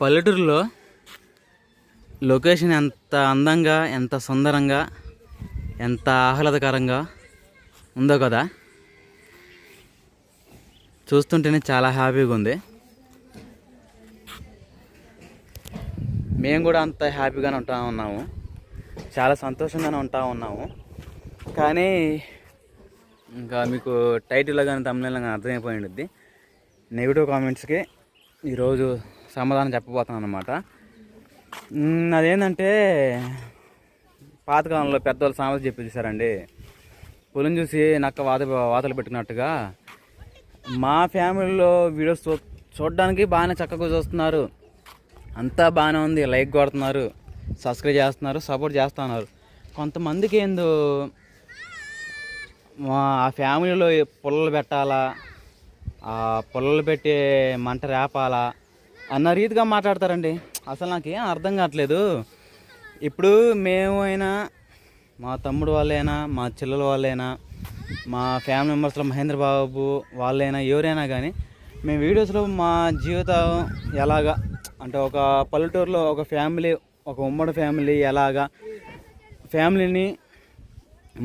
పల్లెటూరులో లొకేషన్ ఎంత అందంగా ఎంత సుందరంగా ఎంత ఆహ్లాదకరంగా ఉందో కదా? చూస్తుంటేనే చాలా హ్యాపీగా ఉంది. మేము కూడా అంత హ్యాపీగానే ఉంటా ఉన్నాము. చాలా సంతోషంగానే ఉంటా ఉన్నాము. కానీ ఇంకా మీకు టైటిల్లో కానీ తమిళంలో కానీ అర్థమైపోయి ఉంటుంది నెగిటివ్ కామెంట్స్కి ఈరోజు సమాధానం చెప్పబోతున్నాను అనమాట అదేంటంటే పాతకాలంలో పెద్దవాళ్ళు సామెత చెప్పి చూసారండి. పొలం చూసి నక్క వాత వాతలు పెట్టినట్టుగా మా ఫ్యామిలీలో వీడియోస్ చూ చూడడానికి బాగానే చక్కగా చూస్తున్నారు. అంతా బాగానే ఉంది లైక్ కొడుతున్నారు సబ్స్క్రైబ్ చేస్తున్నారు సపోర్ట్ చేస్తున్నారు. కొంతమందికి ఏందో మా ఆ ఫ్యామిలీలో పుల్లలు పెట్టాలా ఆ పుల్లలు పెట్టి మంట రేపాలా అన్న రీతిగా మాట్లాడతారండి. అసలు నాకేం అర్థం కావట్లేదు. ఇప్పుడు మేము అయినా మా తమ్ముడు వాళ్ళైనా మా చెల్లెల వాళ్ళైనా మా ఫ్యామిలీ మెంబర్స్లో మహేంద్ర బాబు వాళ్ళైనా ఎవరైనా కానీ మేము వీడియోస్లో మా జీవితం ఎలాగా అంటే ఒక పల్లెటూరులో ఒక ఫ్యామిలీ ఒక ఉమ్మడి ఫ్యామిలీ ఎలాగా ఫ్యామిలీని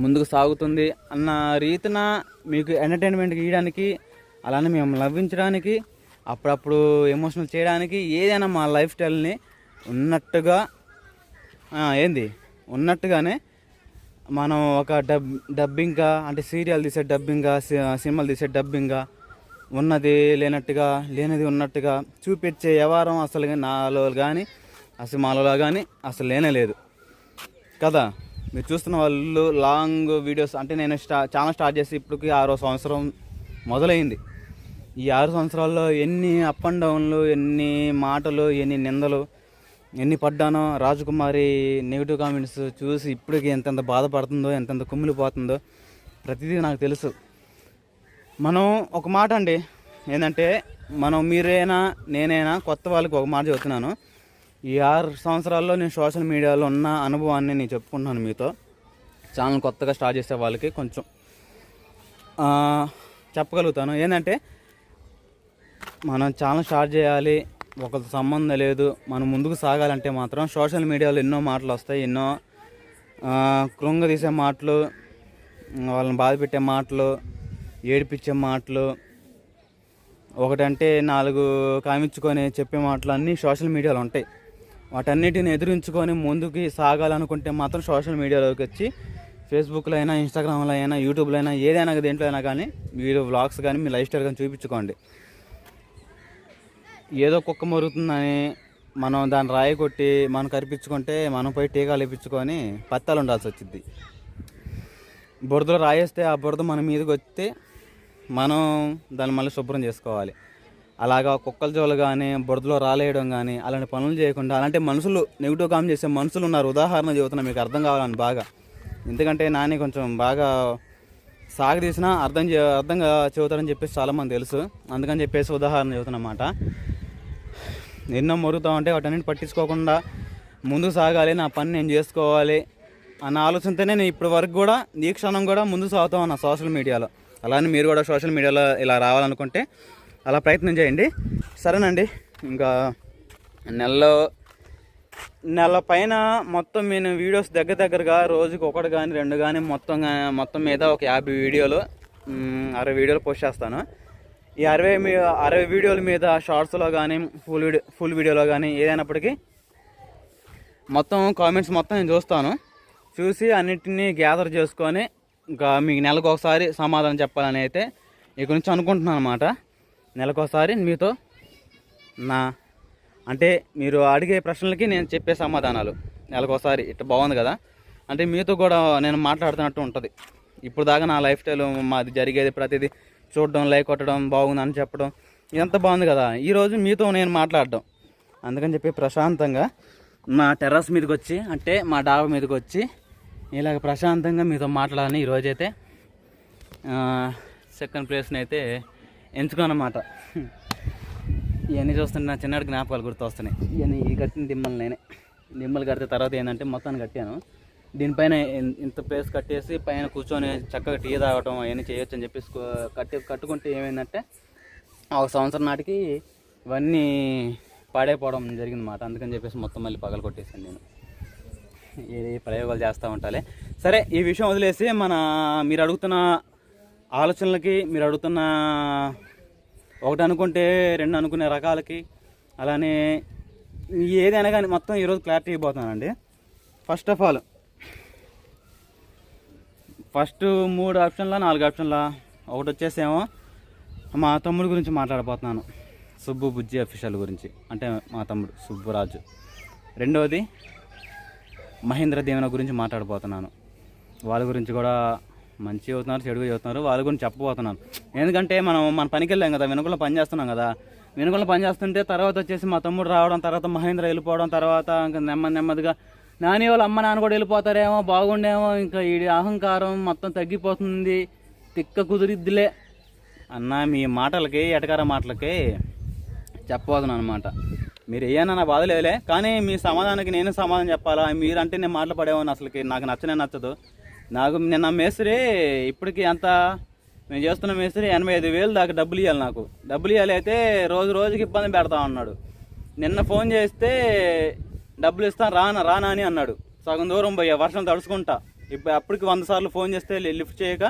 ముందుకు సాగుతుంది అన్న రీతిన మీకు ఎంటర్టైన్మెంట్ ఇవ్వడానికి అలానే మేము లభించడానికి అప్పుడప్పుడు ఎమోషనల్ చేయడానికి ఏదైనా మా లైఫ్ స్టైల్ని ఉన్నట్టుగా ఏంది? ఉన్నట్టుగానే మనం ఒక డబ్ డబ్బింగ్గా అంటే సీరియల్ తీసే డబ్బింగ్గా సినిమాలు తీసే డబ్బింగ్గా ఉన్నది లేనట్టుగా లేనిది ఉన్నట్టుగా చూపించే వ్యవహారం అసలు నాలో కానీ అసలు మాలో కానీ అసలు లేనే లేదు. కదా? మీరు చూస్తున్న వాళ్ళు లాంగ్ వీడియోస్ అంటే నేను స్టా ఛానల్ స్టార్ట్ చేసి ఇప్పటికి ఆరో సంవత్సరం మొదలైంది. ఈ ఆరు సంవత్సరాల్లో ఎన్ని అప్ అండ్ డౌన్లు ఎన్ని మాటలు ఎన్ని నిందలు ఎన్ని పడ్డానో రాజకుమారి నెగిటివ్ కామెంట్స్ చూసి ఇప్పటికి ఎంతెంత బాధపడుతుందో ఎంతెంత కుమ్మిలిపోతుందో ప్రతిదీ నాకు తెలుసు. మనం ఒక మాట అండి ఏంటంటే మనం మీరైనా నేనైనా కొత్త వాళ్ళకి ఒక మాట చెబుతున్నాను. ఈ ఆరు సంవత్సరాల్లో నేను సోషల్ మీడియాలో ఉన్న అనుభవాన్ని నేను చెప్పుకుంటున్నాను మీతో. ఛానల్ కొత్తగా స్టార్ట్ చేసే వాళ్ళకి కొంచెం చెప్పగలుగుతాను. ఏంటంటే మనం ఛానల్ స్టార్ట్ చేయాలి. ఒక సంబంధం లేదు. మనం ముందుకు సాగాలంటే మాత్రం సోషల్ మీడియాలో ఎన్నో మాటలు వస్తాయి. ఎన్నో ఆ, కృంగదీసే మాటలు వాళ్ళని బాధ పెట్టే మాటలు ఏడిపించే మాటలు ఒకటంటే నాలుగు కామించుకొని చెప్పే మాటలు అన్నీ సోషల్ మీడియాలో ఉంటాయి. వాటన్నిటిని ఎదురించుకొని ముందుకి సాగాలనుకుంటే మాత్రం సోషల్ మీడియాలోకి వచ్చి ఫేస్బుక్లో అయినా ఇన్స్టాగ్రామ్లో అయినా యూట్యూబ్లో అయినా ఏదైనా దేంట్లో అయినా కానీ మీరు వ్లాగ్స్ కానీ మీ లైఫ్ స్టైల్ కానీ చూపించుకోండి. ఏదో కుక్క మరుగుతుందని మనం దాన్ని రాయి కొట్టి మనం కరిపించుకుంటే మనం పోయి టీకాలు ఇప్పించుకొని పత్తాలు ఉండాల్సి వచ్చింది బురదలో రాయేస్తే ఆ బురద మన మీదకి వస్తే మనం దాన్ని మళ్ళీ శుభ్రం చేసుకోవాలి. అలాగా కుక్కల జోలు కానీ బురదలో రాలేయడం కానీ అలాంటి పనులు చేయకుండా అలాంటి మనుషులు నెగిటివ్ కామ్ చేసే మనుషులు ఉన్నారు. ఉదాహరణ చెబుతున్నా మీకు అర్థం కావాలని బాగా. ఎందుకంటే నాని కొంచెం బాగా సాగదీసినా అర్థం చే అర్థంగా చెబుతారని చెప్పేసి చాలామంది తెలుసు. అందుకని చెప్పేసి ఉదాహరణ చెబుతున్నమాట ఎన్నో మరుగుతా ఉంటే వాటన్నిటి పట్టించుకోకుండా ముందుకు సాగాలి నా పని నేను చేసుకోవాలి అన్న ఆలోచనతోనే నేను ఇప్పటి వరకు కూడా ఈ క్షణం కూడా ముందుకు సాగుతాం అన్న సోషల్ మీడియాలో. అలానే మీరు కూడా సోషల్ మీడియాలో ఇలా రావాలనుకుంటే అలా ప్రయత్నం చేయండి. సరేనండి ఇంకా నెలలో నెల పైన మొత్తం నేను వీడియోస్ దగ్గర దగ్గరగా రోజుకి ఒకటి కానీ రెండు కానీ మొత్తం మొత్తం మీద ఒక యాభై వీడియోలు అరవై వీడియోలు పోస్ట్ చేస్తాను. ఈ అరవై మీ అరవై వీడియోల మీద షార్ట్స్లో కానీ ఫుల్ వీడియో ఫుల్ వీడియోలో కానీ ఏదైనప్పటికీ మొత్తం కామెంట్స్ మొత్తం నేను చూస్తాను. చూసి అన్నిటినీ గ్యాదర్ చేసుకొని ఇంకా మీకు నెలకు ఒకసారి సమాధానం చెప్పాలని అయితే ఇక నుంచి అనుకుంటున్నాను అనమాట నెలకొకసారి మీతో నా అంటే మీరు అడిగే ప్రశ్నలకి నేను చెప్పే సమాధానాలు. నెలకోసారి ఇట్లా బాగుంది కదా. అంటే మీతో కూడా నేను మాట్లాడుతున్నట్టు ఉంటుంది. ఇప్పుడు దాకా నా లైఫ్ స్టైల్ మాది జరిగేది ప్రతిదీ చూడడం లైక్ కొట్టడం బాగుంది అని చెప్పడం ఇదంతా బాగుంది కదా. ఈరోజు మీతో నేను మాట్లాడడం. అందుకని చెప్పి ప్రశాంతంగా మా టెర్రస్ మీదకి వచ్చి అంటే మా డాబా మీదకి వచ్చి ఇలాగ ప్రశాంతంగా మీతో మాట్లాడాలని ఈరోజైతే సెకండ్ ప్లేస్ని అయితే ఎంచుకోనమాట ఇవన్నీ చూస్తుంటే నా చిన్నటి జ్ఞాపకాలు గుర్తొస్తున్నాయి. ఇవన్నీ ఈ కట్టిన దిమ్మలు నేనే. దిమ్మలు కడితే తర్వాత ఏంటంటే మొత్తాన్ని కట్టాను. దీనిపైన ఇంత ప్లేస్ కట్టేసి పైన కూర్చొని చక్కగా టీ తాగటం అవన్నీ చేయొచ్చు అని చెప్పేసి కట్టి కట్టుకుంటే ఏమైందంటే ఒక సంవత్సరం నాటికి ఇవన్నీ పాడైపోవడం జరిగింది మాట అందుకని చెప్పేసి మొత్తం మళ్ళీ పగలు కొట్టేసాను నేను. ఏ ప్రయోగాలు చేస్తూ ఉంటాలే. సరే ఈ విషయం వదిలేసి మన మీరు అడుగుతున్న ఆలోచనలకి మీరు అడుగుతున్న ఒకటి అనుకుంటే రెండు అనుకునే రకాలకి అలానే ఏదైనా కానీ మొత్తం ఈరోజు క్లారిటీ అయిపోతానండి ఫస్ట్ ఆఫ్ ఆల్ ఫస్ట్ మూడు ఆప్షన్ల నాలుగు ఆప్షన్ల. ఒకటి వచ్చేసేమో మా తమ్ముడు గురించి మాట్లాడబోతున్నాను. సుబ్బు బుజ్జి అఫీషియల్ గురించి. అంటే మా తమ్ముడు సుబ్బురాజు. రెండవది మహేంద్ర దేవన గురించి మాట్లాడబోతున్నాను. వాళ్ళ గురించి కూడా మంచి అవుతున్నారు చెడుగా చదువుతున్నారు వాళ్ళ గురించి చెప్పబోతున్నాను. ఎందుకంటే మనం మన పనికి వెళ్ళాం కదా వెనుకల్లో పని చేస్తున్నాం కదా. వెనుకల్లో పని చేస్తుంటే తర్వాత వచ్చేసి మా తమ్ముడు రావడం తర్వాత మహేంద్ర వెళ్ళిపోవడం తర్వాత ఇంకా నెమ్మది నెమ్మదిగా నాని వాళ్ళు అమ్మ నాన్న కూడా వెళ్ళిపోతారేమో బాగుండేమో ఇంకా ఈ అహంకారం మొత్తం తగ్గిపోతుంది తిక్క కుదిరిద్దిలే. అన్న మీ మాటలకి ఎటకార మాటలకి చెప్పబోతున్నాను అనమాట మీరు ఏమన్నా నా బాధ లేదులే కానీ మీ సమాధానానికి నేను సమాధానం చెప్పాలా? మీరంటే నేను మాటలు అసలుకి నాకు నచ్చనే నచ్చదు. నాకు నిన్న మేస్త్రి ఇప్పటికి ఎంత మేము చేస్తున్న మేస్త్రి ఎనభై ఐదు వేలు దాకా డబ్బులు ఇవ్వాలి నాకు. డబ్బులు ఇవ్వాలి అయితే రోజు రోజుకి ఇబ్బంది పెడతా ఉన్నాడు. నిన్న ఫోన్ చేస్తే డబ్బులు ఇస్తాను రానా రానా అని అన్నాడు. సగం దూరం పోయా వర్షం తడుచుకుంటా. ఇప్పుడు అప్పటికి వంద సార్లు ఫోన్ చేస్తే లిఫ్ట్ చేయక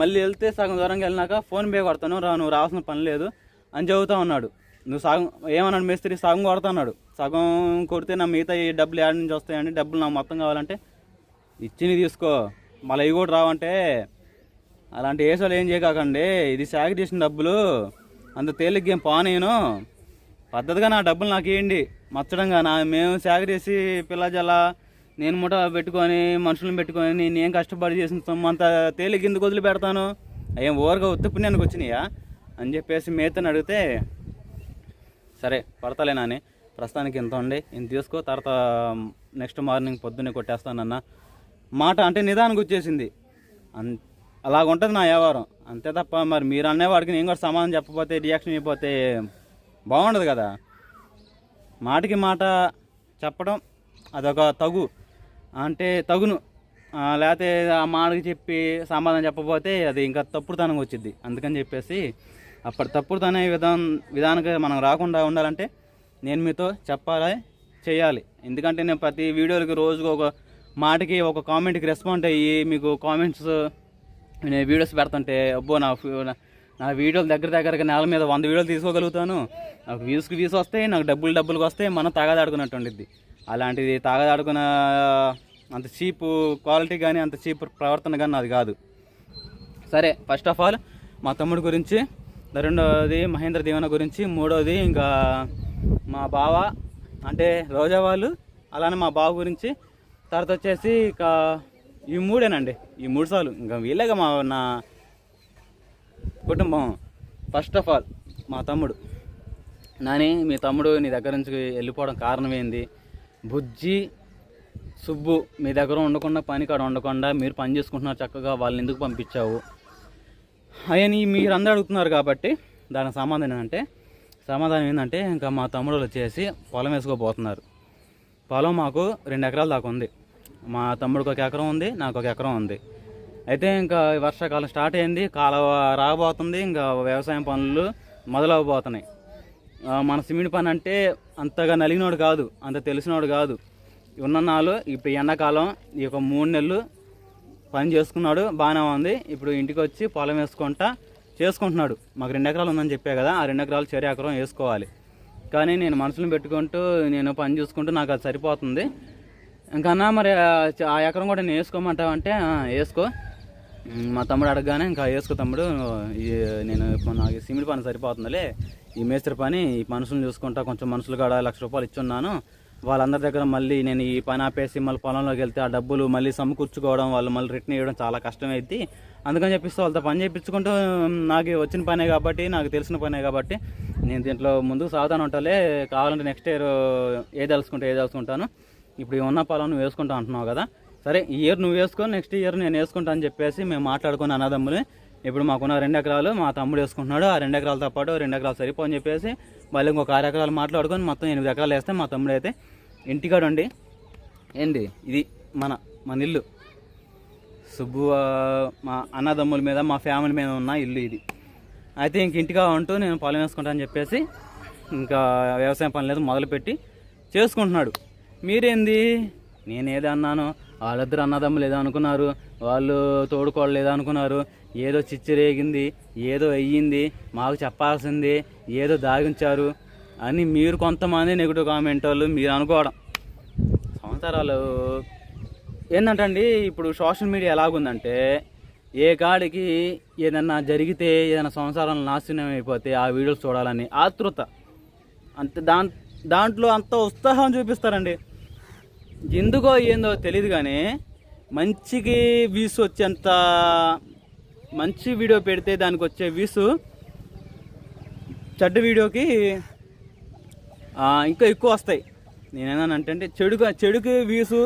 మళ్ళీ వెళ్తే సగం దూరంగా వెళ్ళినాక ఫోన్ పే కొడతాను రా నువ్వు రావాల్సిన పని లేదు అని చెబుతా ఉన్నాడు. నువ్వు సగం ఏమన్నాడు మేస్త్రి? సగం కొడతాన్నాడు సగం కొడితే నా మిగతా ఈ డబ్బులు ఏడు నుంచి వస్తాయండి డబ్బులు నాకు మొత్తం కావాలంటే ఇచ్చిని తీసుకో. మళ్ళీ ఇవి కూడా రావంటే అలాంటి ఏసోలు ఏం చేయకండి ఇది సాగు చేసిన డబ్బులు అంత తేలిగ్గా ఏం పానేను పద్ధతిగా నా డబ్బులు నాకు ఇవ్వండి మచ్చడం కానీ మేము సాగు చేసి పిల్లజల నేను ముఠ పెట్టుకొని మనుషులను పెట్టుకొని నేను కష్టపడి చేసిన అంత తేలిగ్గా ఎందుకు వదిలి పెడతాను. ఏం ఓరుగా ఉత్తుప్పు నేను వచ్చినాయా? అని చెప్పేసి మేతని అడిగితే సరే పడతలే నాని. ప్రస్తుతానికి ఇంత ఉండి ఇంత తీసుకో తర్వాత నెక్స్ట్ మార్నింగ్ పొద్దున్నే కొట్టేస్తానన్న. మాట అంటే నిదానికి వచ్చేసింది. అన్ అలాగ ఉంటుంది నా వ్యవహారం. అంతే తప్ప మరి మీరు అనేవాడికి నేను కూడా సమాధానం చెప్పకపోతే రియాక్షన్ అయిపోతే బాగుండదు కదా. మాటకి మాట చెప్పడం అదొక తగు అంటే తగును. లేకపోతే ఆ మాటకి చెప్పి సమాధానం చెప్పకపోతే అది ఇంకా తప్పుడుతనం వచ్చింది అందుకని చెప్పేసి అప్పటి తప్పుడుతనే విధానం విధానంగా మనం రాకుండా ఉండాలంటే నేను మీతో చెప్పాలి చేయాలి. ఎందుకంటే నేను ప్రతి వీడియోలకి రోజుకు ఒక మాటకి ఒక కామెంట్కి రెస్పాండ్ అయ్యి మీకు కామెంట్స్ నేను వీడియోస్ పెడుతుంటే అబ్బో నా నా- వీడియోలు దగ్గర దగ్గరగా నేల మీద వంద వీడియోలు తీసుకోగలుగుతాను. నాకు వ్యూస్కి వ్యూస్ వస్తాయి నాకు డబ్బులు డబ్బులకు వస్తాయి మనం తాగదాడుకున్నట్టు ఉండిద్ది. అలాంటిది తాగదాడుకున్న అంత చీప్ క్వాలిటీ కానీ అంత చీప్ ప్రవర్తన కానీ అది కాదు. సరే ఫస్ట్ ఆఫ్ ఆల్ మా తమ్ముడు గురించి రెండవది మహేంద్ర దీవెన గురించి మూడవది ఇంకా మా బావ అంటే రోజా వాళ్ళు అలానే మా బావ గురించి. తర్వాత వచ్చేసి ఇక ఈ మూడేనండి. ఈ మూడు సార్లు. ఇంకా వీళ్ళేగా మా నా కుటుంబం. ఫస్ట్ ఆఫ్ ఆల్ మా తమ్ముడు. నాని మీ తమ్ముడు నీ దగ్గర నుంచి వెళ్ళిపోవడం కారణం ఏంది? బుజ్జి సుబ్బు మీ దగ్గర ఉండకుండా పని కాడ ఉండకుండా మీరు పని చేసుకుంటున్నారు చక్కగా వాళ్ళని ఎందుకు పంపించావు? అవన్నీ మీరు అందరూ అడుగుతున్నారు కాబట్టి దానికి సమాధానం ఏంటంటే సమాధానం ఏంటంటే ఇంకా మా తమ్ముడు వచ్చేసి పొలం వేసుకోబోతున్నారు. పొలం మాకు రెండు ఎకరాల దాకా ఉంది. మా తమ్ముడికి ఒక ఎకరం ఉంది నాకు ఒక ఎకరం ఉంది. అయితే ఇంకా వర్షాకాలం స్టార్ట్ అయింది కాలువ రాబోతుంది ఇంకా వ్యవసాయం పనులు మొదలవబోతున్నాయి. మన సిమెంట్ పని అంటే అంతగా నలిగినోడు కాదు అంత తెలిసినోడు కాదు. ఉన్న నాలు ఇప్పుడు ఎండాకాలం ఈ యొక్క మూడు నెలలు పని చేసుకున్నాడు బాగానే ఉంది. ఇప్పుడు ఇంటికి వచ్చి పొలం వేసుకుంటా చేసుకుంటున్నాడు. మాకు రెండు ఎకరాలు ఉందని చెప్పే కదా ఆ రెండు ఎకరాలు చెరి ఎకరం వేసుకోవాలి. కానీ నేను మనసులో పెట్టుకుంటూ నేను పని చూసుకుంటూ నాకు అది సరిపోతుంది. ఇంకన్నా మరి ఆ చ- ఆ ఎకరం కూడా నేను వేసుకోమంటావంటే వేసుకో. మా తమ్ముడు అడగగానే ఇంకా వేసుకో తమ్ముడు ఈ నేను ఇప్పుడు నాకు సిమిడి సిమెంట్ పని సరిపోతుందిలే ఈ మేస్త్రి పని ఈ మనుషులను చూసుకుంటా కొంచెం మనుషులు కాడ లక్ష రూపాయలు ఇచ్చున్నాను. వాళ్ళందరి దగ్గర మళ్ళీ నేను ఈ పని ఆపేసి మళ్ళీ పొలంలోకి వెళ్తే ఆ డబ్బులు మళ్ళీ సమకూర్చుకోవడం వాళ్ళు మళ్ళీ రిటర్న్ ఇవ్వడం చాలా కష్టమైద్ది. అందుకని చెప్పిస్తే వాళ్ళతో పని చేయించుకుంటూ నాకు వచ్చిన పనే కాబట్టి నాకు తెలిసిన పనే కాబట్టి నేను దీంట్లో ముందుకు సాగుతాను ఉంటాలే కావాలంటే నెక్స్ట్ ఇయర్ ఏది తెలుసుకుంటే ఏది తెలుసుకుంటాను ఇప్పుడు ఉన్న పొలం నువ్వు వేసుకుంటా అంటున్నావు కదా సరే ఈ ఇయర్ నువ్వు వేసుకో నెక్స్ట్ ఇయర్ నేను వేసుకుంటా అని చెప్పేసి మేము మాట్లాడుకున్న అన్నదమ్ములు ఇప్పుడు మాకున్న రెండు ఎకరాలు మా తమ్ముడు వేసుకుంటున్నాడు ఆ రెండు ఎకరాలతో పాటు రెండు ఎకరాలు సరిపో అని చెప్పేసి మళ్ళీ ఇంకొక ఆరు ఎకరాలు మాట్లాడుకొని మొత్తం ఎనిమిది ఎకరాలు వేస్తే మా తమ్ముడు అయితే ఇంటికాడ ఉండి ఏంది? ఇది మన మన ఇల్లు. సుబ్బు మా అన్నదమ్ముల మీద మా ఫ్యామిలీ మీద ఉన్న ఇల్లు ఇది. అయితే ఇంక ఇంటిగా ఉంటూ నేను పొలం వేసుకుంటాను చెప్పేసి ఇంకా వ్యవసాయం పనులు మొదలుపెట్టి చేసుకుంటున్నాడు. మీరేంది? నేనేది అన్నాను. వాళ్ళిద్దరు అన్నదమ్ములు ఏదో అనుకున్నారు వాళ్ళు తోడుకోళ్ళు ఏదో అనుకున్నారు ఏదో చిచ్చిరేగింది ఏదో అయ్యింది మాకు చెప్పాల్సింది ఏదో దాగించారు అని మీరు కొంతమంది నెగిటివ్ కామెంట్ వాళ్ళు మీరు అనుకోవడం. సంవత్సరాలు ఏంటంటే ఇప్పుడు సోషల్ మీడియా ఎలాగుందంటే ఏ కాడికి ఏదన్నా జరిగితే ఏదైనా సంసారం నాశనం అయిపోతే ఆ వీడియోస్ చూడాలని ఆతృత. అంతే దాంట్లో అంత ఉత్సాహం చూపిస్తారండి. ఎందుకో ఏందో తెలియదు కానీ మంచికి వ్యూస్ వచ్చేంత మంచి వీడియో పెడితే దానికి వచ్చే వ్యూస్ చెడ్డ వీడియోకి ఇంకా ఎక్కువ వస్తాయి. నేనేనంటే అంటే చెడుకు చెడుకి వ్యూస్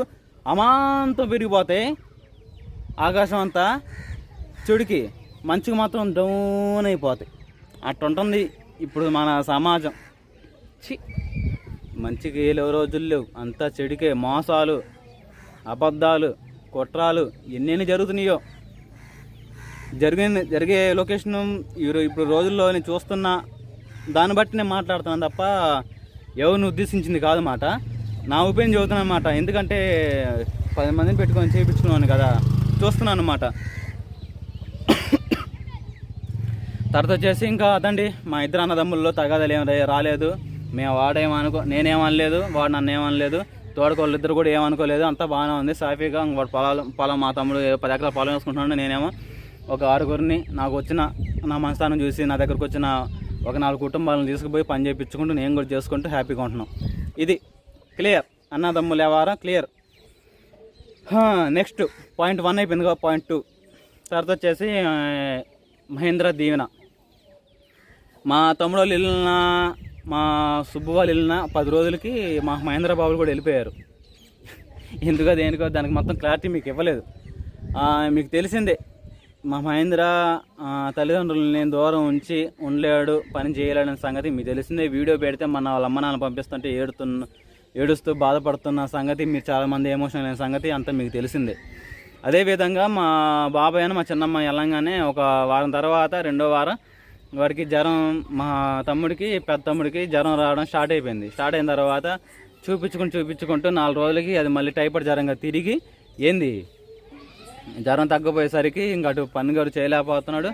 అమాంతం పెరిగిపోతాయి. ఆకాశం అంతా చెడుకి మంచికి మాత్రం డౌన్ అయిపోతాయి. అట్టుంటుంది ఇప్పుడు మన సమాజం. చి మంచికి లేవు రోజులు లేవు. అంతా చెడికే మోసాలు అబద్ధాలు కుట్రాలు ఎన్నెన్ని జరుగుతున్నాయో. జరిగిన జరిగే లొకేషన్ ఇప్పుడు రోజుల్లో నేను చూస్తున్నా దాన్ని బట్టి నేను మాట్లాడుతున్నాను తప్ప ఎవరిని ఉద్దేశించింది కాదు మాట. నా ఒపీనియన్ చదువుతున్నాను అనమాట ఎందుకంటే పది మందిని పెట్టుకొని చేయించుకున్నాను కదా. చూస్తున్నాను అనమాట తర్వాత వచ్చేసి ఇంకా అదండి మా ఇద్దరు అన్నదమ్ముల్లో తగాదాలు ఏం రాలేదు. మేము వాడేమనుకో నేనేమనలేదు వాడు నన్ను ఏమనలేదు తోడుకోళ్ళు ఇద్దరు కూడా ఏమనుకోలేదు అంతా బాగానే ఉంది. సాఫీగా వాడు పొలాలు పొలం మా తమ్ముడు పది ఎకరాల పొలం వేసుకుంటున్నాడు నేనేమో ఒక ఆరుగురిని నాకు వచ్చిన నా మనస్థానం చూసి నా దగ్గరకు వచ్చిన ఒక నాలుగు కుటుంబాలను తీసుకుపోయి పని చేయించుకుంటూ నేను కూడా చేసుకుంటూ హ్యాపీగా ఉంటున్నాం. ఇది క్లియర్. అన్నదమ్ములు వ్యవహారం క్లియర్. నెక్స్ట్ పాయింట్ వన్ అయిపోయింది కదా పాయింట్ టూ. తర్వాత వచ్చేసి మహేంద్ర దీవెన. మా తమ్ముడు వాళ్ళు వెళ్ళిన మా సుబ్బు వాళ్ళు వెళ్ళిన పది రోజులకి మా మహేంద్ర బాబులు కూడా వెళ్ళిపోయారు. ఎందుకో దేనికో దానికి మొత్తం క్లారిటీ మీకు ఇవ్వలేదు. మీకు తెలిసిందే మా మహేంద్ర తల్లిదండ్రులు తల్లిదండ్రులను నేను దూరం ఉంచి ఉండలేడు పని చేయలేడని సంగతి మీకు తెలిసిందే. వీడియో పెడితే మన వాళ్ళ అమ్మ నాన్న పంపిస్తుంటే ఏడుతున్న ఏడుస్తూ బాధపడుతున్న సంగతి మీరు చాలామంది ఎమోషనల్ అయిన సంగతి అంతా మీకు తెలిసిందే. అదేవిధంగా మా బాబాయ్ అని మా చిన్నమ్మ వెళ్ళంగానే ఒక వారం తర్వాత రెండో వారం వాడికి జ్వరం మా తమ్ముడికి పెద్ద తమ్ముడికి జ్వరం రావడం స్టార్ట్ అయిపోయింది. స్టార్ట్ అయిన తర్వాత చూపించుకుంటూ చూపించుకుంటూ నాలుగు రోజులకి అది మళ్ళీ టైఫాయిడ్ జ్వరంగా తిరిగి ఏంది? జ్వరం తగ్గిపోయేసరికి ఇంక అటు పనిగారు చేయలేకపోతున్నాడు.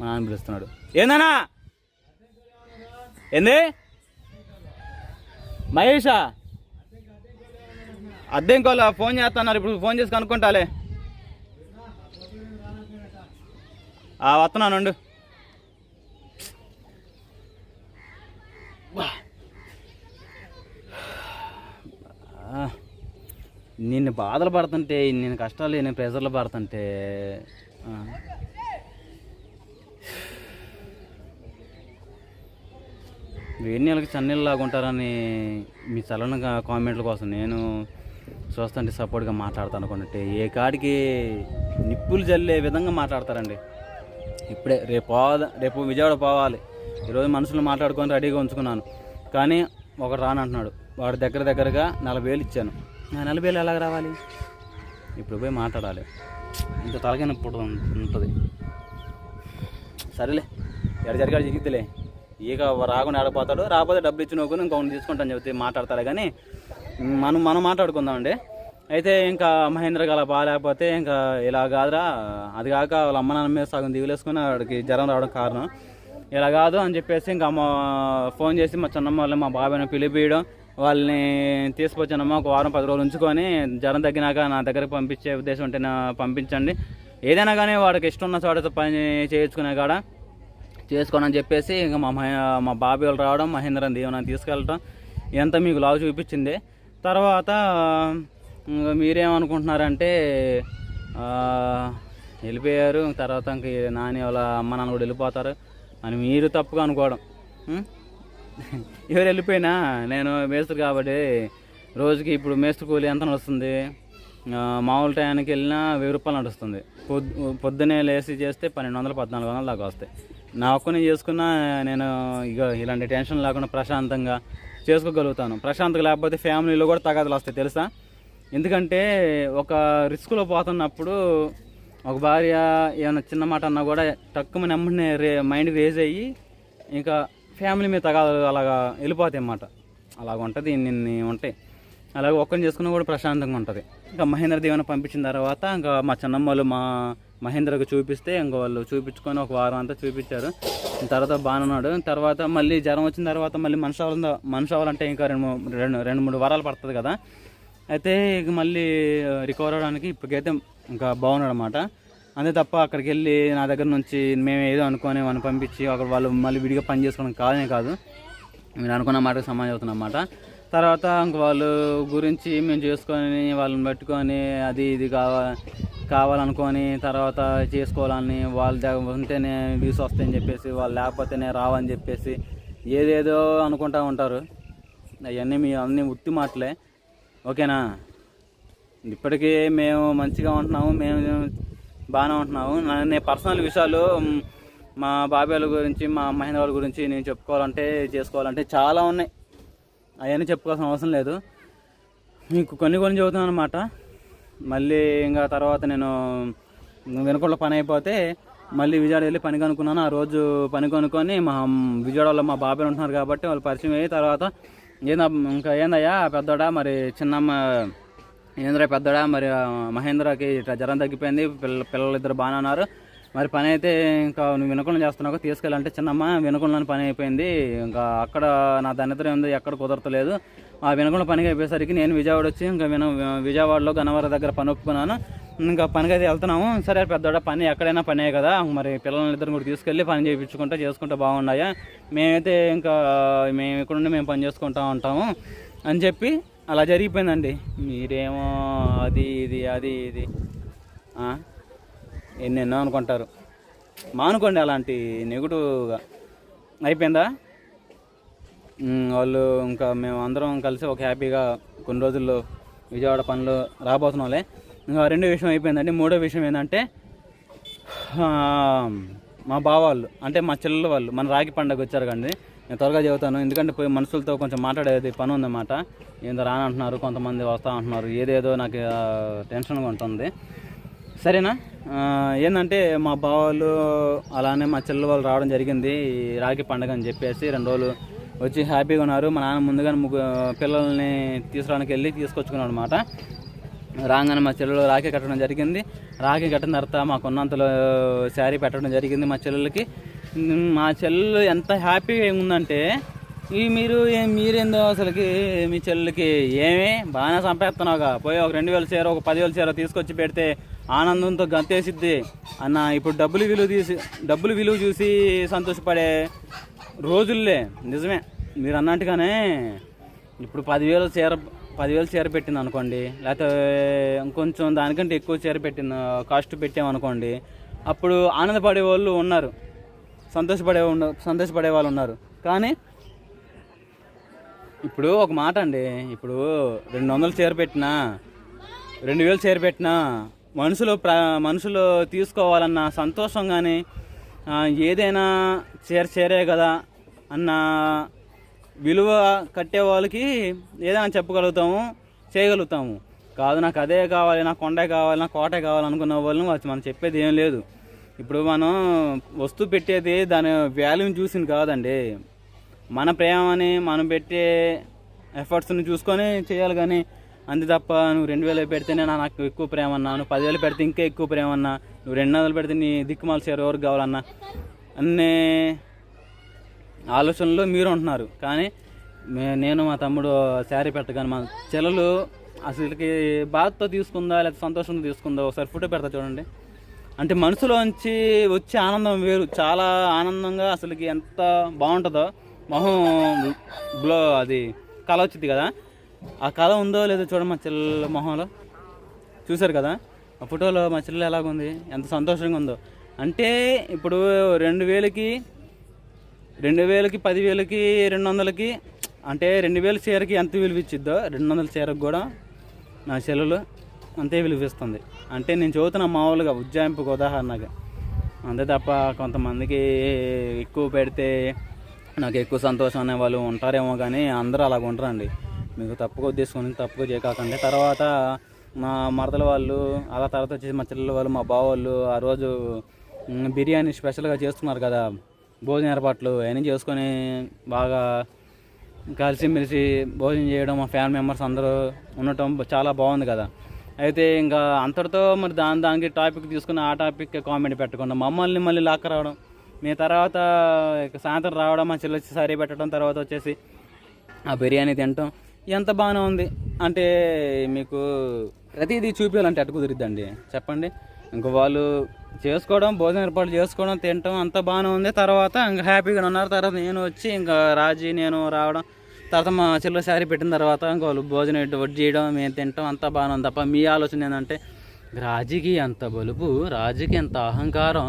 మా నాన్న పిలుస్తున్నాడు. ఏందన్నా? ఏంది? మహేషా? అద్దెంకోలా ఫోన్ చేస్తున్నారు ఇప్పుడు ఫోన్ చేసి కనుక్కుంటాలే. ఆ, వస్తున్నాను ఉండు. ఆ, నిన్ను బాధలు పడుతుంటే నేను కష్టాలు నేను ప్రెజర్లు పడుతుంటే. వేడి నీళ్ళకి చన్నీళ్ళలాగా ఉంటారని మీ చలన కామెంట్ల కోసం నేను చూస్తుంటే సపోర్ట్గా మాట్లాడతాను అనుకుంటే ఏ కాడికి నిప్పులు జల్లే విధంగా మాట్లాడతారండి ఇప్పుడే రేపు పోదా రేపు విజయవాడ పోవాలి. ఈరోజు మనుషులు మాట్లాడుకొని రెడీగా ఉంచుకున్నాను. కానీ ఒకడు రానంటున్నాడు వాడి దగ్గర దగ్గరగా నలభై వేలు ఇచ్చాను. నా నలభై వేలు ఎలాగ రావాలి? ఇప్పుడు పోయి మాట్లాడాలి. ఇంత తలకైన ఇప్పుడు ఉంటుంది సరేలే ఎడ జరిగాడు జిగిద్దులే. ఈగ రాకుండా ఆడిపోతాడు రాకపోతే డబ్బులు ఇచ్చి నవ్వుకుని ఇంకొకటి తీసుకుంటాను చెప్తే మాట్లాడతాడు. కానీ మనం మనం మాట్లాడుకుందామండి. అయితే ఇంకా మహేంద్ర గల బాగాలేకపోతే ఇంకా ఇలా కాదురా అది కాక వాళ్ళ అమ్మ నాన్న మీద సగం దిగులేసుకుని వాడికి జ్వరం రావడం కారణం. ఇలా కాదు అని చెప్పేసి ఇంకా అమ్మ ఫోన్ చేసి మా చిన్నమ్మ వాళ్ళని మా బాబాయ్ని పిలిపియడం వాళ్ళని తీసుకొచ్చినమ్మ ఒక వారం పది రోజులు ఉంచుకొని జ్వరం తగ్గినాక నా దగ్గరికి పంపించే ఉద్దేశం ఉంటే నా పంపించండి. ఏదైనా కానీ వాడికి ఇష్టం ఉన్న చోట పని చేయించుకునే కాడ చేసుకోనని చెప్పేసి ఇంకా మా మా బాబాయ్ వాళ్ళు రావడం మహేంద్రని దీవెన తీసుకెళ్ళటం ఇదంతా మీకు లాగు చూపించింది. తర్వాత ఇంకా మీరేమనుకుంటున్నారంటే వెళ్ళిపోయారు తర్వాత ఇంక నాని వాళ్ళ అమ్మ నాన్న కూడా వెళ్ళిపోతారు. అని మీరు తప్పుగా అనుకోవడం. ఎవరు వెళ్ళిపోయినా నేను మేస్త్రి కాబట్టి రోజుకి ఇప్పుడు మేస్త్రి కూలి ఎంత వస్తుంది మామూలు టయానికి వెళ్ళినా వెయ్యి రూపాయలు నడుస్తుంది. పొద్దు పొద్దునే లేచి చేస్తే పన్నెండు వందలు పద్నాలుగు వందలు దాకా వస్తాయి. నా ఒక్కని చేసుకున్నా నేను ఇక ఇలాంటి టెన్షన్ లేకుండా ప్రశాంతంగా చేసుకోగలుగుతాను. ప్రశాంతంగా లేకపోతే ఫ్యామిలీలో కూడా తగాదులు వస్తాయి తెలుసా? ఎందుకంటే ఒక రిస్క్లో పోతున్నప్పుడు ఒక భార్య ఏమైనా చిన్న మాట అన్నా కూడా తక్కువ నెమ్మడిని రే మైండ్ రేజ్ అయ్యి ఇంకా ఫ్యామిలీ మీద తగాదాలు అలాగా వెళ్ళిపోతాయి అన్నమాట. అలాగ ఉంటుంది ఇన్ని ఉంటాయి. అలాగే ఒక్కరిని చేసుకున్నా కూడా ప్రశాంతంగా ఉంటుంది. ఇంకా మహేంద్ర దేవుని పంపించిన తర్వాత ఇంకా మా చిన్నమ్మ వాళ్ళు మా మహేంద్రకు చూపిస్తే ఇంక వాళ్ళు చూపించుకొని ఒక వారం అంతా చూపించారు. తర్వాత బాగానే ఉన్నాడు. తర్వాత మళ్ళీ జ్వరం వచ్చిన తర్వాత మళ్ళీ మనిషి అవ్వాలి మనిషి అవ్వాలంటే ఇంకా రెండు రెండు రెండు మూడు వారాలు పడుతుంది కదా. అయితే ఇక మళ్ళీ రికవర్ అవడానికి ఇప్పటికైతే ఇంకా బాగున్నాడు అనమాట అంతే తప్ప అక్కడికి వెళ్ళి నా దగ్గర నుంచి మేము ఏదో అనుకొని వాళ్ళని పంపించి అక్కడ వాళ్ళు మళ్ళీ విడిగా పని చేసుకోవడం కాదనే కాదు. మీరు అనుకున్న మాటకు సమాజం అవుతుంది అనమాట తర్వాత ఇంక వాళ్ళు గురించి మేము చేసుకొని వాళ్ళని పెట్టుకొని అది ఇది కావా కావాలనుకొని తర్వాత చేసుకోవాలని వాళ్ళ దగ్గర ఉంటేనే వ్యూస్ వస్తాయని చెప్పేసి వాళ్ళు లేకపోతేనే రావని చెప్పేసి ఏదేదో అనుకుంటా ఉంటారు. అవన్నీ మీ అన్నీ ఉత్తి మాటలే. ఓకేనా? ఇప్పటికీ మేము మంచిగా ఉంటున్నాము మేము బాగానే ఉంటున్నాము. నేను పర్సనల్ విషయాలు మా బాబాయ్ వాళ్ళ గురించి మా మహేంద్ర వాళ్ళ గురించి నేను చెప్పుకోవాలంటే చేసుకోవాలంటే చాలా ఉన్నాయి. అవన్నీ చెప్పుకోవాల్సిన అవసరం లేదు. మీకు కొన్ని కొన్ని చెబుతున్నాను అనమాట మళ్ళీ ఇంకా తర్వాత నేను వెనుకొండ పని అయిపోతే మళ్ళీ విజయవాడ వెళ్ళి పని కనుక్కున్నాను. ఆ రోజు పని కొనుక్కొని మా విజయవాడలో మా బాబాయ్ ఉంటున్నారు కాబట్టి వాళ్ళు పరిచయం అయ్యి తర్వాత ఏందా ఇంకా ఏందయ్యా పెద్దోడా మరి చిన్నమ్మ ఏంద్రా పెద్దోడా మరి మహేంద్రకి ఇట్లా జ్వరం తగ్గిపోయింది పిల్ల పిల్లలు ఇద్దరు బాగానే ఉన్నారు మరి పని అయితే ఇంకా నువ్వు వినకుండా చేస్తున్నావు తీసుకెళ్ళాలంటే చిన్నమ్మ వినకుండా పని అయిపోయింది ఇంకా అక్కడ నా దరిద్రం ఉంది ఎక్కడ కుదరతలేదు ఆ వినకుండా పనికి అయిపోయేసరికి నేను విజయవాడ వచ్చి ఇంకా విన విజయవాడలో గన్నవరం దగ్గర పని ఒప్పుకున్నాను ఇంకా పనికి అయితే వెళ్తున్నాము. సరే పెద్దోడ పని ఎక్కడైనా పనే కదా. మరి పిల్లల్ని ఇద్దరు కూడా తీసుకెళ్ళి పని చేయించుకుంటా చేసుకుంటా బాగున్నాయా? మేమైతే ఇంకా మేము ఇక్కడుండి మేము పని చేసుకుంటా ఉంటాము అని చెప్పి అలా జరిగిపోయిందండి. మీరేమో అది ఇది అది ఇది. ఎన్నెన్నో అనుకుంటారు. మానుకోండి అలాంటి నెగిటివ్గా. అయిపోయిందా? వాళ్ళు ఇంకా మేము అందరం కలిసి ఒక హ్యాపీగా కొన్ని రోజుల్లో విజయవాడ పనులు రాబోతున్నాంలే ఇంకా రెండో విషయం అయిపోయిందండి. మూడో విషయం ఏంటంటే మా బావాళ్ళు అంటే మా చెల్లెల వాళ్ళు మన రాగి పండగ వచ్చారు కండి నేను త్వరగా చెబుతాను. ఎందుకంటే పోయి మనుషులతో కొంచెం మాట్లాడేది పని ఉందన్నమాట. ఏందో రానంటున్నారు కొంతమంది వస్తా అంటున్నారు ఏదేదో నాకు టెన్షన్గా ఉంటుంది. సరేనా? ఏంటంటే మా బావాళ్ళు అలానే మా చెల్లెల వాళ్ళు రావడం జరిగింది ఈ రాఖీ పండగ అని చెప్పేసి రెండు రోజులు వచ్చి హ్యాపీగా ఉన్నారు. మా నాన్న ముందుగానే ముగ్గు పిల్లల్ని తీసుకురావడానికి వెళ్ళి తీసుకొచ్చుకున్నాడు అనమాట రాగానే మా చెల్లెలు రాఖీ కట్టడం జరిగింది. రాఖీ కట్టిన తర్వాత మాకున్నంతలో శారీ పెట్టడం జరిగింది మా చెల్లెలకి. మా చెల్లెలు ఎంత హ్యాపీగా ఉందంటే ఈ మీరు మీరేందో అసలుకి మీ చెల్లెలకి ఏమే బాగానే సంపేస్తున్నావుగా పోయి ఒక రెండు వేల చీర ఒక పదివేల చీర తీసుకొచ్చి పెడితే ఆనందంతో గంతేసిద్ది. అన్న ఇప్పుడు డబ్బులు విలువ తీసి డబ్బులు విలువ చూసి సంతోషపడే రోజుల్లే. నిజమే. మీరు అన్నట్టుగానే ఇప్పుడు పదివేల చీర పదివేలు చీర పెట్టింది అనుకోండి లేకపోతే ఇంకొంచెం దానికంటే ఎక్కువ చీర పెట్టిన కాస్ట్ పెట్టామనుకోండి అప్పుడు ఆనందపడే వాళ్ళు ఉన్నారు. సంతోషపడే సంతోషపడే వాళ్ళు ఉన్నారు. కానీ ఇప్పుడు ఒక మాట అండి ఇప్పుడు రెండు వందలు చీర పెట్టినా రెండు వేలు చీర పెట్టినా మనుషులు ప్ర మనుషులు తీసుకోవాలన్న సంతోషం కానీ ఏదైనా చీర చేరే కదా అన్న విలువ కట్టే వాళ్ళకి ఏదైనా చెప్పగలుగుతాము చేయగలుగుతాము. కాదు నాకు అదే కావాలి నాకు కొండే కావాలి నాకు కోటే కావాలనుకున్న వాళ్ళని వచ్చి మనం చెప్పేది ఏం లేదు. ఇప్పుడు మనం వస్తువు పెట్టేది దాని వాల్యూని చూసింది కాదండి. మన ప్రేమని మనం పెట్టే ఎఫర్ట్స్ని చూసుకొని చేయాలి కానీ అంతే తప్ప నువ్వు రెండు వేలు పెడితేనే నా- నాకు ఎక్కువ ప్రేమ అన్నా నువ్వు పదివేలు పెడితే ఇంకా ఎక్కువ ప్రేమ అన్నా నువ్వు రెండు వందలు పెడితే నీ దిక్కుమాల చేరు ఎవరికి కావాలన్నా అన్నీ ఆలోచనలో మీరు ఉంటున్నారు. కానీ మే- నేను మా తమ్ముడు శారీ పెట్టగాను మా చెల్లలు అసలుకి బాధతో తీసుకుందా లేదా సంతోషంతో తీసుకుందా? ఒకసారి ఫోటో పెడతా చూడండి. అంటే మనసులోంచి వచ్చే ఆనందం వేరు. చాలా ఆనందంగా అసలుకి ఎంత బాగుంటుందో. మొహం బ్లో అది కళ వచ్చింది కదా. ఆ కళ ఉందో లేదో చూడండి మా చెల్లెల మొహంలో. చూశారు కదా? ఆ ఫోటోలో మా చెల్లెలు ఎలాగుంది? ఎంత సంతోషంగా ఉందో. అంటే ఇప్పుడు రెండు వేలకి రెండు వేలకి పదివేలకి రెండు వందలకి అంటే రెండు వేల చీరకి ఎంత విలువ ఇచ్చిద్దో రెండు వందల చీరకు కూడా నా సెలవులు అంతే విలువిస్తుంది అంటే నేను చదువుతున్న మామూలుగా ఉజ్జాయింపుకు ఉదాహరణగా. అంతే తప్ప కొంతమందికి ఎక్కువ పెడితే నాకు ఎక్కువ సంతోషం అనే వాళ్ళు ఉంటారేమో కానీ అందరూ అలాగ ఉంటారండి మీకు తప్పుగా ఉద్దేశం తప్పుగా చేయకాకండి. తర్వాత మా మరదల వాళ్ళు అలా తర్వాత వచ్చేసి మా చెల్లెల వాళ్ళు మా బావ వాళ్ళు ఆ రోజు బిర్యానీ స్పెషల్గా చేస్తున్నారు కదా. భోజన ఏర్పాట్లు అవన్నీ చేసుకొని బాగా కలిసిమెలిసి భోజనం చేయడం మా ఫ్యామిలీ మెంబర్స్ అందరూ ఉండటం చాలా బాగుంది కదా. అయితే ఇంకా అంతటితో మరి దాని దానికి టాపిక్ తీసుకుని ఆ టాపిక్ కామెంట్ పెట్టకుండా మమ్మల్ని మళ్ళీ లాక్క రావడం మీ తర్వాత సాయంత్రం రావడం మా చెల్లి వచ్చి సరే పెట్టడం తర్వాత వచ్చేసి ఆ బిర్యానీ తినటం ఎంత బాగానే ఉంది. అంటే మీకు ప్రతిదీ చూపించాలంటే అటు కుదిరిద్దండి. చెప్పండి. ఇంకా వాళ్ళు చేసుకోవడం భోజనం ఏర్పాటు చేసుకోవడం తినటం అంత బాగానే ఉంది. తర్వాత ఇంకా హ్యాపీగా ఉన్నారు. తర్వాత నేను వచ్చి ఇంకా రాజీ నేను రావడం తర్వాత మా చెల్లి శారీ పెట్టిన తర్వాత ఇంకా వాళ్ళు భోజనం ఇటు వడ్డీ చేయడం మేము తినటం అంతా బాగానే ఉంది. తప్ప మీ ఆలోచన ఏంటంటే రాజుకి ఎంత బలుపు రాజుకి ఎంత అహంకారం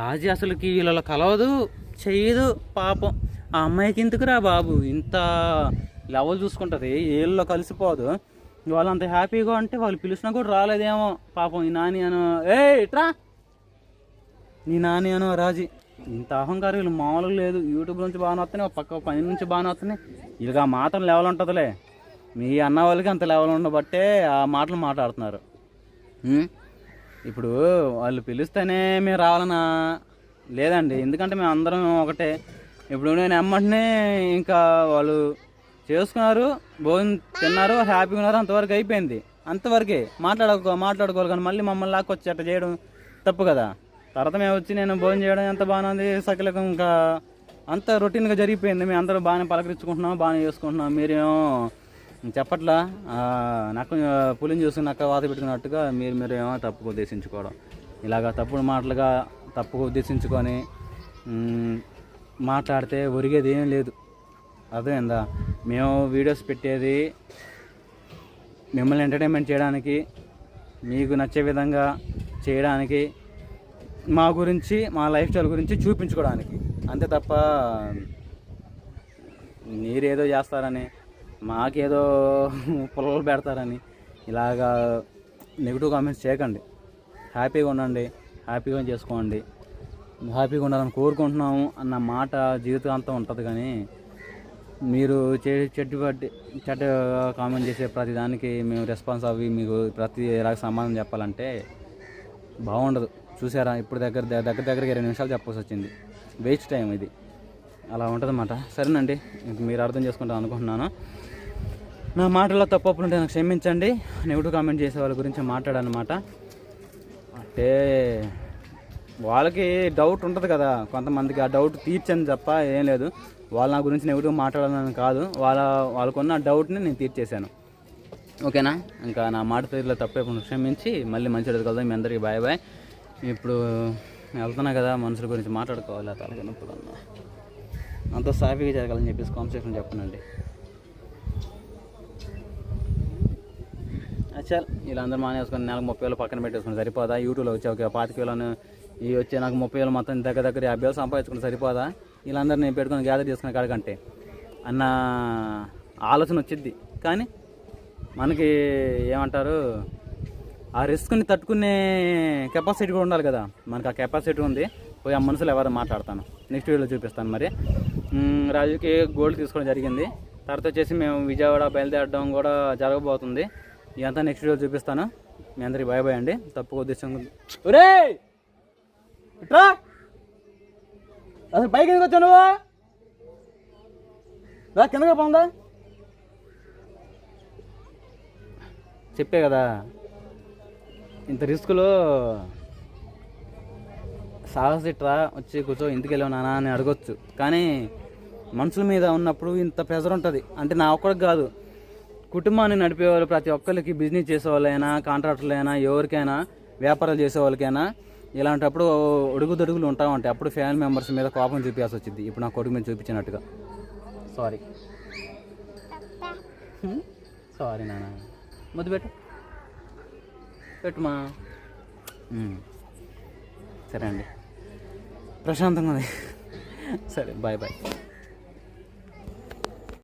రాజీ అసలుకి వీళ్ళలో కలవదు చేయదు పాపం. ఆ అమ్మాయికి ఎందుకురా బాబు? ఇంత లెవెల్ చూసుకుంటుంది. వీళ్ళలో కలిసిపోదు. వాళ్ళు అంత హ్యాపీగా అంటే వాళ్ళు పిలిచినా కూడా రాలేదేమో. పాపం ఈ నాని అను ఏ ఇట్రా. నీ నాని అను రాజీ. ఇంత అహంకారం వీళ్ళు మామూలుగా లేదు. యూట్యూబ్ నుంచి బాగానే వస్తున్నాయి ఒక పక్క పని నుంచి బాగానే వస్తున్నాయి. వీళ్ళకి ఆ మాత్రం లెవెల్ ఉంటుందిలే. మీ అన్న వాళ్ళకి అంత లెవెల్ ఉండబట్టే ఆ మాటలు మాట్లాడుతున్నారు. ఇప్పుడు వాళ్ళు పిలిస్తేనే మేము రావాలనా లేదండి ఎందుకంటే మేము అందరం ఒకటే. ఇప్పుడు నేను ఎమ్మంటనే ఇంకా వాళ్ళు చేసుకున్నారు భోజనం తిన్నారు హ్యాపీగా ఉన్నారు అంతవరకు అయిపోయింది. అంతవరకే మాట్లాడుకో మాట్లాడుకోవాలి కానీ మళ్ళీ మమ్మల్ని లాక్కొచ్చి అట్లా చేయడం తప్పు కదా. తర్వాత మేము వచ్చి నేను భోజనం చేయడం ఎంత బాగానే ఉంది సకలకం ఇంకా అంత రొటీన్గా జరిగిపోయింది. మేము అందరూ బాగానే పలకరించుకుంటున్నాం బాగానే చేసుకుంటున్నాం. మీరేమో చెప్పట్లా? నక్క నాకు పులిని చూసి నక్క వాత పెట్టుకున్నట్టుగా మీరు మీరు ఏమో తప్పుకు ఉద్దేశించుకోవడం. ఇలాగా తప్పుడు మాటలుగా తప్పుకు ఉద్దేశించుకొని మాట్లాడితే ఒరిగేది ఏం లేదు. అర్థమైందా? మేము వీడియోస్ పెట్టేది మిమ్మల్ని ఎంటర్టైన్మెంట్ చేయడానికి మీకు నచ్చే విధంగా చేయడానికి మా గురించి మా లైఫ్ స్టైల్ గురించి చూపించుకోవడానికి. అంతే తప్ప మీరేదో చేస్తారని మాకేదో పొలలు పెడతారని ఇలాగా నెగిటివ్ కామెంట్స్ చేయకండి. హ్యాపీగా ఉండండి హ్యాపీగా చేసుకోండి. హ్యాపీగా ఉండాలని కోరుకుంటున్నాము అన్న మాట జీవితాంతం ఉంటుంది కానీ మీరు చే చెట్టు పట్టి చెడ్డ కామెంట్ చేసే ప్రతి దానికి మేము రెస్పాన్స్ అవి మీకు ప్రతి ఇలాగ సమాధానం చెప్పాలంటే బాగుండదు. చూసారా? ఇప్పుడు దగ్గర దగ్గర దగ్గరికి ఇరవై నిమిషాలు చెప్పాల్సి వచ్చింది. వేస్ట్ టైం ఇది. అలా ఉంటుందన్నమాట. సరేనండి మీరు అర్థం చేసుకుంటాం అనుకుంటున్నాను. నా మాటల్లో తప్పప్పుడుంటే నాకు క్షమించండి. నెగిటివ్ కామెంట్ చేసే వాళ్ళ గురించి మాట్లాడనమాట అంటే వాళ్ళకి డౌట్ ఉంటుంది కదా. కొంతమందికి ఆ డౌట్ తీర్చని తప్ప ఏం లేదు. వాళ్ళ నా గురించి నెగిటివ్ మాట్లాడాలని కాదు. వాళ్ళ వాళ్ళకున్న డౌట్ని నేను తీర్చేశాను. ఓకేనా? ఇంకా నా మాట తీరులో తప్పేప్పుడు క్షమించి మళ్ళీ మంచి రోజు కలుద్దాం. మీ అందరికీ బాయ్ బాయ్. ఇప్పుడు వెళ్తున్నా కదా మనుషుల గురించి మాట్లాడుకోవాలి ఆ తలకి నొప్పులు అంత సాఫీగా జరగాలని చెప్పేసి కాన్సెప్షన్ చెప్పనండి. అచ్చా అందరూ మానేసుకొని నెలకు ముప్పై వేలు పక్కన పెట్టేసుకుని సరిపోదా? యూట్యూబ్లో వచ్చి ఒక పాతిక వేలను ఈ వచ్చే నాకు ముప్పై వేలు మొత్తం దగ్గర దగ్గర యాభై వేలు సంపాదించుకుని సరిపోదా? వీళ్ళందరూ నేను పెట్టుకొని గ్యాదర్ చేసుకునే కాడకంటే అన్న ఆలోచన వచ్చింది కానీ మనకి ఏమంటారు ఆ రిస్క్ని తట్టుకునే కెపాసిటీ కూడా ఉండాలి కదా. మనకు ఆ కెపాసిటీ ఉంది. పోయి ఆ మనుషులు ఎవరు మాట్లాడతాను. నెక్స్ట్ వీడియోలో చూపిస్తాను మరి. రాజుకి గోల్డ్ తీసుకోవడం జరిగింది. తర్వాత వచ్చేసి మేము విజయవాడ బయలుదేరడం కూడా జరగబోతుంది. ఇదంతా నెక్స్ట్ వీడియో చూపిస్తాను. మీ అందరికి బాయ్ బాయ్ అండి. తప్పు ఉద్దేశం ఒరే ఇట్రా! అసలు పైకి ఎందుకు వచ్చావు నువ్వు? రా కిందగా పోందా చెప్పే కదా ఇంత రిస్క్లో సాహసిట్రా వచ్చి కూర్చో ఇంటికి వెళ్ళావు నానా అని అడగొచ్చు. కానీ మనుషుల మీద ఉన్నప్పుడు ఇంత ప్రెజర్ ఉంటుంది. అంటే నా ఒక్కడికి కాదు కుటుంబాన్ని నడిపేవాళ్ళు ప్రతి ఒక్కరికి బిజినెస్ చేసేవాళ్ళైనా కాంట్రాక్టర్లైనా ఎవరికైనా వ్యాపారాలు చేసే వాళ్ళకైనా ఇలాంటప్పుడు ఒడుగుదొడుగులు ఉంటా ఉంటాయి అప్పుడు ఫ్యామిలీ మెంబర్స్ మీద కోపం చూపించాల్సి వచ్చింది ఇప్పుడు నా కొడుకు మీద చూపించినట్టుగా. సారీ సారీ నాన్న ముద్దు పెట్టు. పెట్టుమా. Hmm. సరే అండి. ప్రశాంతంగా ఉంది. సరే బాయ్ బాయ్